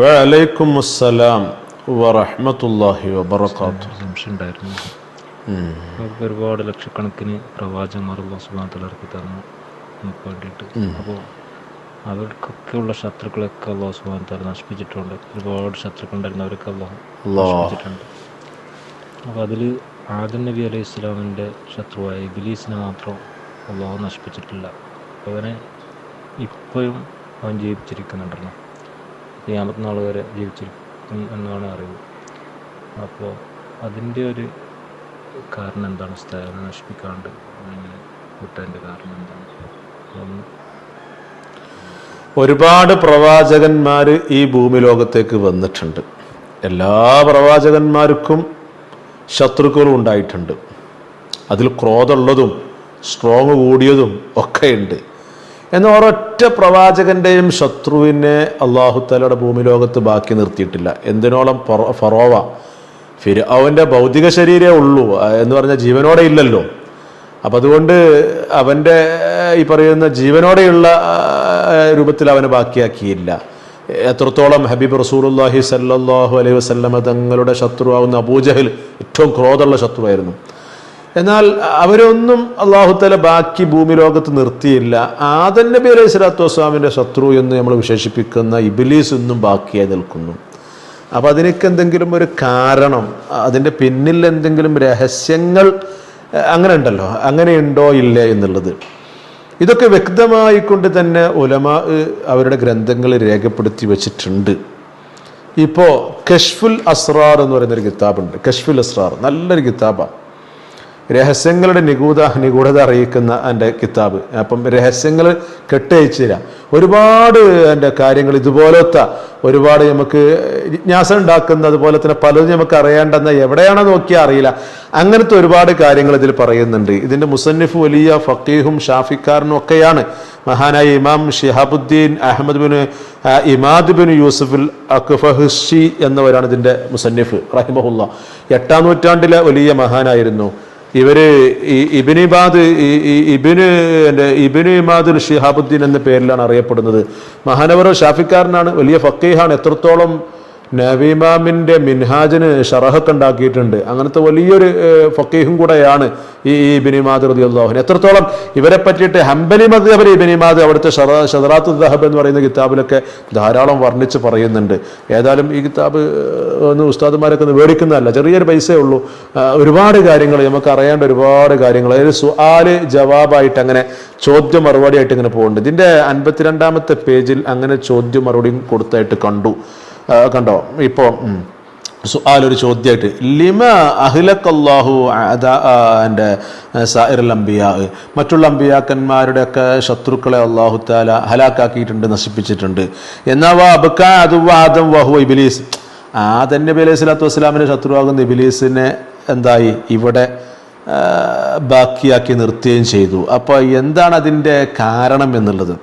വലൈക്കും അസ്സലാം സംശയം ഉണ്ടായിരുന്നു നമുക്ക് ഒരുപാട് ലക്ഷക്കണക്കിന് പ്രവാചകന്മാർ തആല ഇറക്കി തന്നു നമുക്ക് വേണ്ടിയിട്ട്. അപ്പോൾ അവർക്കൊക്കെയുള്ള ശത്രുക്കളൊക്കെ അള്ളാഹു സുബ്ഹാനഹു തല നശിപ്പിച്ചിട്ടുണ്ട്. ഒരുപാട് ശത്രുക്കൾ ഉണ്ടായിരുന്നവരൊക്കെ അള്ളാഹു നശിപ്പിച്ചിട്ടുണ്ട്. അപ്പോൾ അതിൽ ആദം നബി അലൈഹി ഇസ്ലാമിന്റെ ശത്രുവായ ഇബിലീസിനെ മാത്രം അള്ളാഹു നശിപ്പിച്ചിട്ടില്ല. അവനെ ഇപ്പോഴും അവൻ ജീവിച്ചിരിക്കുന്നുണ്ടല്ലോ. ക്യാമത്ത് നാൾ വരെ ജീവിച്ചിരിക്കും എന്നാണ് അറിവ്. അപ്പോൾ അതിന്റെ ഒരു കാരണം എന്താണ്? സ്ഥലം നശിപ്പിക്കാണ്ട് അങ്ങനെ വിട്ടതിന്റെ കാരണം എന്താണ്? ഒരുപാട് പ്രവാചകന്മാർ ഈ ഭൂമി ലോകത്തേക്ക് വന്നിട്ടുണ്ട്. എല്ലാ പ്രവാചകന്മാർക്കും ശത്രുക്കളും ഉണ്ടായിട്ടുണ്ട്. അതിൽ ക്രോധമുള്ളതും സ്ട്രോങ് കൂടിയതും ഒക്കെ ഉണ്ട്. എന്നാൽ ഒരൊറ്റ പ്രവാചകന്റെയും ശത്രുവിനെ അള്ളാഹുത്തലയുടെ ഭൂമി ലോകത്ത് ബാക്കി നിർത്തിയിട്ടില്ല. എന്തിനോളം ഫറോ- ഫറോവ? ഫിർ അവന്റെ ഭൗതിക ശരീരമേ ഉള്ളൂ എന്ന് പറഞ്ഞാൽ ജീവനോടെ ഇല്ലല്ലോ. അപ്പം അതുകൊണ്ട് അവന്റെ ഈ പറയുന്ന ജീവനോടെയുള്ള രൂപത്തിൽ അവനെ ബാക്കിയാക്കിയില്ല. എത്രത്തോളം ഹബീബ് റസൂലുല്ലാഹി സല്ലാഹു അലൈഹി വസ്ലമ തങ്ങളുടെ ശത്രുവാകുന്ന അബൂജഹൽ ഏറ്റവും ക്രോധമുള്ള ശത്രുവായിരുന്നു. എന്നാൽ അവരൊന്നും അള്ളാഹുത്തല ബാക്കി ഭൂമി ലോകത്ത് നിർത്തിയില്ല. ആദൻ നബി അലൈഹി സ്വലാത്തു വസ്സാമിന്റെ ശത്രു എന്ന് നമ്മൾ വിശേഷിപ്പിക്കുന്ന ഇബിലീസ് ഒന്നും ബാക്കിയായി നിൽക്കുന്നു. അപ്പോൾ അതിനൊക്കെ എന്തെങ്കിലും ഒരു കാരണം അതിന്റെ പിന്നിൽ എന്തെങ്കിലും രഹസ്യങ്ങൾ അങ്ങനെ ഉണ്ടല്ലോ. അങ്ങനെയുണ്ടോ ഇല്ലേ എന്നുള്ളത്. ഇതൊക്കെ വ്യക്തമായിക്കൊണ്ട് തന്നെ ഉലമ അവരുടെ ഗ്രന്ഥങ്ങളിൽ രേഖപ്പെടുത്തി വച്ചിട്ടുണ്ട്. ഇപ്പോൾ കഷ്ഫുൽ അസ്രാർ എന്ന് പറയുന്നൊരു കിതാബുണ്ട്. കഷ്ഫുൽ അസ്രാർ നല്ലൊരു കിതാബാണ് രഹസ്യങ്ങളുടെ നിഗൂഢ നിഗൂഢത അറിയിക്കുന്ന എന്റെ കിതാബ്. അപ്പം രഹസ്യങ്ങൾ കെട്ടയച്ചു തരാം ഒരുപാട് എന്റെ കാര്യങ്ങൾ ഇതുപോലത്തെ ഒരുപാട് നമുക്ക് ജിജ്ഞാസ ഉണ്ടാക്കുന്ന അതുപോലെ തന്നെ പലതും നമുക്ക് അറിയേണ്ടെന്ന് എവിടെയാണോ നോക്കിയാൽ അറിയില്ല. അങ്ങനത്തെ ഒരുപാട് കാര്യങ്ങൾ ഇതിൽ പറയുന്നുണ്ട്. ഇതിന്റെ മുസന്നിഫ് വലിയ ഫക്കീഹും ഷാഫിക്കാരനും ഒക്കെയാണ്. മഹാനായ ഇമാം Shihabuddin Ahmad bin Imad bin യൂസുഫുൽ അക്ഫഹി എന്നവരാണ് ഇതിന്റെ മുസന്നിഫ് റഹിമഹുല്ല. എട്ടാം നൂറ്റാണ്ടിലെ വലിയ മഹാനായിരുന്നു. ഇവർ ഈ ഇബിനിബാദ് ഇബിന് എന്റെ ഇബിന് ഇമാദുൽ ഷിഹാബുദ്ദീൻ എന്ന പേരിലാണ് അറിയപ്പെടുന്നത്. മഹാനവർ ഷാഫിക്കാരനാണ് വലിയ ഫക്കീഹാണ് എത്രത്തോളം നബീമാമിന്റെ മിൻഹാജിന് ഷറഹൊക്കെ ഉണ്ടാക്കിയിട്ടുണ്ട്. അങ്ങനത്തെ വലിയൊരു ഫക്കീഹും കൂടെയാണ് ഈ ഈ ഇബിനിമാദ് റതി എത്രത്തോളം ഇവരെ പറ്റിയിട്ട് ഹംബലി മദ്ഹബൻ ഈ ബിനിമാദ് അവിടുത്തെ ഷദറാത്ത് ദഹബ് എന്ന് പറയുന്ന കിതാബിലൊക്കെ ധാരാളം വർണിച്ച് പറയുന്നുണ്ട്. ഏതായാലും ഈ കിതാബ് ഒന്ന് ഉസ്താദുമാരൊക്കെ ഒന്ന് മേടിക്കുന്നതല്ല ചെറിയൊരു പൈസയേ ഉള്ളൂ. ഒരുപാട് കാര്യങ്ങൾ നമുക്ക് അറിയേണ്ട ഒരുപാട് കാര്യങ്ങൾ. അതായത് സുആാൽ ജവാബായിട്ട് അങ്ങനെ ചോദ്യം മറുപടിയായിട്ട് ഇങ്ങനെ പോകുന്നുണ്ട് ഇതിന്റെ അൻപത്തിരണ്ടാമത്തെ പേജിൽ അങ്ങനെ ചോദ്യം മറുപടിയും കൊടുത്തായിട്ട് കണ്ടു. കണ്ടോ? ഇപ്പോൾ ഒരു ചോദ്യമായിട്ട് ലിമ അഹിലക്കല്ലാഹു എന്റെ സായിറൽ അംബിയാ മറ്റുള്ള അമ്പിയാക്കന്മാരുടെയൊക്കെ ശത്രുക്കളെ അള്ളാഹു താല ഹലാക്കാക്കിയിട്ടുണ്ട് നശിപ്പിച്ചിട്ടുണ്ട്. എന്നാ വാ അബക്ക അത് ആദം വഹു ഇബിലീസ് ആദൻ നബി അലൈഹി സ്വലാത്തു വസ്സലാമിന്റെ ശത്രുവാകുന്ന ഇബിലീസിനെ എന്തായി? ഇവിടെ ബാക്കിയാക്കി നിർത്തുകയും ചെയ്തു. അപ്പോൾ എന്താണ് അതിന്റെ കാരണം എന്നുള്ളത്?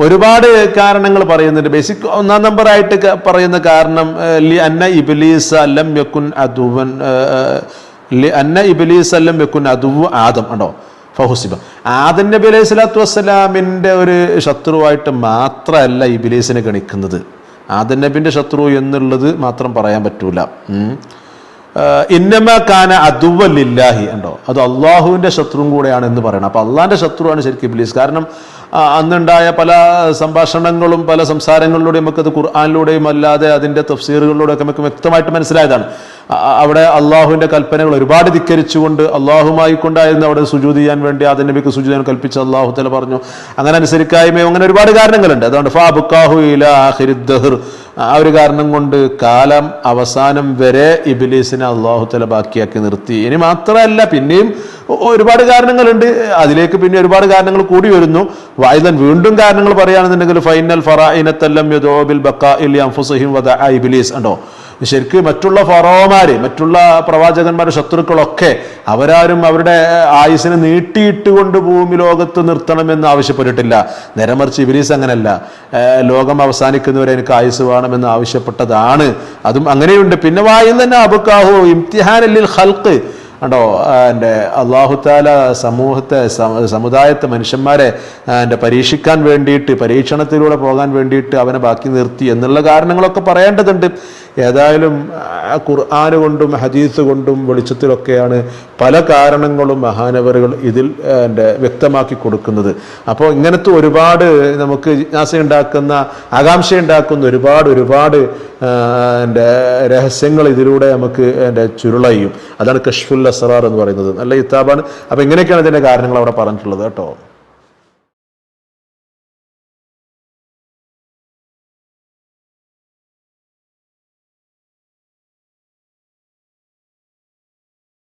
ഒരുപാട് കാരണങ്ങൾ പറയുന്നുണ്ട്. ബേസിക് ഒന്നാം നമ്പർ ആയിട്ട് പറയുന്ന കാരണം ലി അന്ന ഇബിലീസ് അല്ലം ആ, ആ, ലി അന്ന ഇബിലീസ് അല്ലം യക്കുൻ അതുവ് ആദം ഉണ്ടോ? ഫഹുസിബ. ആദം നബി അലൈഹി സ്വലാത്തു വസ്സലാമിന്റെ ഒരു ശത്രുവായിട്ട് മാത്രമല്ല ഇബിലീസിനെ ഗണിക്കുന്നത്. ആദം നബിന്റെ ശത്രു എന്നുള്ളത് മാത്രം പറയാൻ പറ്റൂല. ഇന്നമ കാന അതുവല്ലില്ലാഹി ഉണ്ടോ? അത് അള്ളാഹുവിന്റെ ശത്രുവും കൂടെയാണ് എന്ന് പറയണം. അപ്പോൾ അള്ളാഹിന്റെ ശത്രുവാണ് ശരിക്കും ഇബിലീസ്. കാരണം അന്നുണ്ടായ പല സംഭാഷണങ്ങളും പല സംസാരങ്ങളിലൂടെയും നമുക്കത് ഖുർആാനിലൂടെയും അല്ലാതെ അതിന്റെ തഫ്സീറുകളിലൂടെയൊക്കെ നമുക്ക് വ്യക്തമായിട്ട് മനസ്സിലായതാണ്. അവിടെ അള്ളാഹുവിന്റെ കൽപ്പനകൾ ഒരുപാട് ധിക്കരിച്ചുകൊണ്ട് അള്ളാഹുമായി കൊണ്ടായിരുന്നു അവിടെ സുജൂത് ചെയ്യാൻ വേണ്ടി ആദ്യ നബിക്ക് സുജൂത് ചെയ്യാൻ കൽപ്പിച്ച അള്ളാഹു തല പറഞ്ഞു. അങ്ങനെ അനുസരിക്കായ്മയോ അങ്ങനെ ഒരുപാട് കാരണങ്ങളുണ്ട്. അതുകൊണ്ട് ഫാബുക്കാഹു ഇല ആഹിരിദ്ദഹർ ആ ഒരു കാരണം കൊണ്ട് കാലം അവസാനം വരെ ഇബിലീസിനെ അള്ളാഹു തല ബാക്കിയാക്കി നിർത്തി. ഇനി മാത്രമല്ല പിന്നെയും ഒരുപാട് കാരണങ്ങളുണ്ട്. അതിലേക്ക് പിന്നെ ഒരുപാട് കാരണങ്ങൾ കൂടി വരുന്നു. വായുധൻ വീണ്ടും കാരണങ്ങൾ പറയുകയാണെന്നുണ്ടെങ്കിൽ ഫൈനൽ ഫറായിനത്തല്ലം യദോബിൽ ബക്കാ ഇല്ലി അംഫുസഹിം വദ ഇബിലീസ്. ഉണ്ടോ ശരിക്ക് മറ്റുള്ള ഫറോമാര് മറ്റുള്ള പ്രവാചകന്മാരുടെ ശത്രുക്കളൊക്കെ അവരാരും അവരുടെ ആയുസിനെ നീട്ടിയിട്ട് കൊണ്ട് ഭൂമി ലോകത്ത് നിർത്തണമെന്ന് ആവശ്യപ്പെട്ടിട്ടില്ല. നേരമറിച്ച് ഇബിലീസ് അങ്ങനല്ല. ലോകം അവസാനിക്കുന്നവരെ എനിക്ക് ആയുസ് വേണമെന്ന് ആവശ്യപ്പെട്ടതാണ്. അതും അങ്ങനെയുണ്ട്. പിന്നെ വായിൽ തന്നെ അബുക്കാഹു ഇംതിഹാനല്ലിൽ ഹൽക്ക് കണ്ടോ? എന്റെ അള്ളാഹുത്താല സമൂഹത്തെ സമുദായത്തെ മനുഷ്യന്മാരെ എന്റെ പരീക്ഷിക്കാൻ വേണ്ടിയിട്ട് പരീക്ഷണത്തിലൂടെ പോകാൻ വേണ്ടിയിട്ട് അവനെ ബാക്കി നിർത്തി എന്നുള്ള കാരണങ്ങളൊക്കെ പറയേണ്ടതുണ്ട്. ഏതായാലും ആ, ഖുർആന് കൊണ്ടും ഹദീസ് കൊണ്ടും വെളിച്ചത്തിലൊക്കെയാണ് പല കാരണങ്ങളും മഹാനവറുകൾ ഇതിൽ എന്റെ വ്യക്തമാക്കി കൊടുക്കുന്നത്. അപ്പോൾ ഇങ്ങനത്തെ ഒരുപാട് നമുക്ക് ജിജ്ഞാസ ഉണ്ടാക്കുന്ന ആകാംക്ഷ ഉണ്ടാക്കുന്ന ഒരുപാട് ഒരുപാട് എന്റെ രഹസ്യങ്ങൾ ഇതിലൂടെ നമുക്ക് എന്റെ ചുരുളയും. അതാണ് കഷ്ഫുൽ അസറാർ എന്ന് പറയുന്നത്. നല്ല ഇത്താബാണ് അപ്പോൾ ഇങ്ങനെയൊക്കെയാണ് ഇതിന്റെ കാരണങ്ങൾ അവിടെ പറഞ്ഞിട്ടുള്ളത് കേട്ടോ.